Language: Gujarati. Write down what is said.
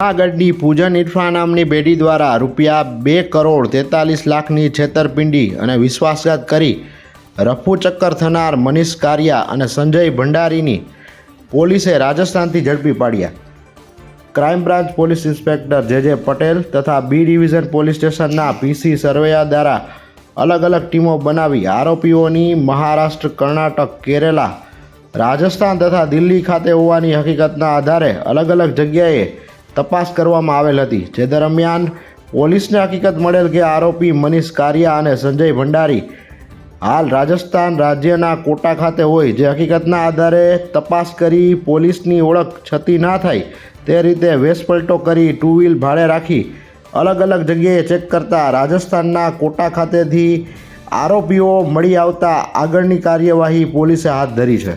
જૂનાગઢની પૂજન ઇરફા નામની બેડી દ્વારા રૂપિયા બે કરોડ તેતાલીસ લાખની છેતરપિંડી અને વિશ્વાસઘાત કરી રફુ ચક્કર થનાર મનીષ કારિયા અને સંજય ભંડારીની પોલીસે રાજસ્થાનથી ઝડપી પાડ્યા. ક્રાઇમ બ્રાન્ચ પોલીસ ઇન્સ્પેક્ટર જે જે પટેલ તથા બી ડિવિઝન પોલીસ સ્ટેશનના પીસી સરવૈયા દ્વારા અલગ અલગ ટીમો બનાવી આરોપીઓની મહારાષ્ટ્ર, કર્ણાટક, કેરેલા રાજસ્થાન તથા દિલ્હી ખાતે હોવાની હકીકતના આધારે અલગ અલગ જગ્યાએ તપાસ કરવામાં આવેલ હતી. જે દરમિયાન પોલીસને હકીકત મળેલ કે આરોપી મનીષ કારિયા અને સંજય ભંડારી હાલ રાજસ્થાન રાજ્યના કોટા ખાતે હોય, જે હકીકતના આધારે તપાસ કરી પોલીસની ઓળખ છતી ના થાય, તે રીતે વેશપલટો કરી ટુ વ્હીલ ભાડે રાખી અલગ અલગ જગ્યાએ ચેક કરતા રાજસ્થાનના કોટા ખાતેથી આરોપીઓ મળી આવતા આગળની કાર્યવાહી પોલીસે હાથ ધરી છે.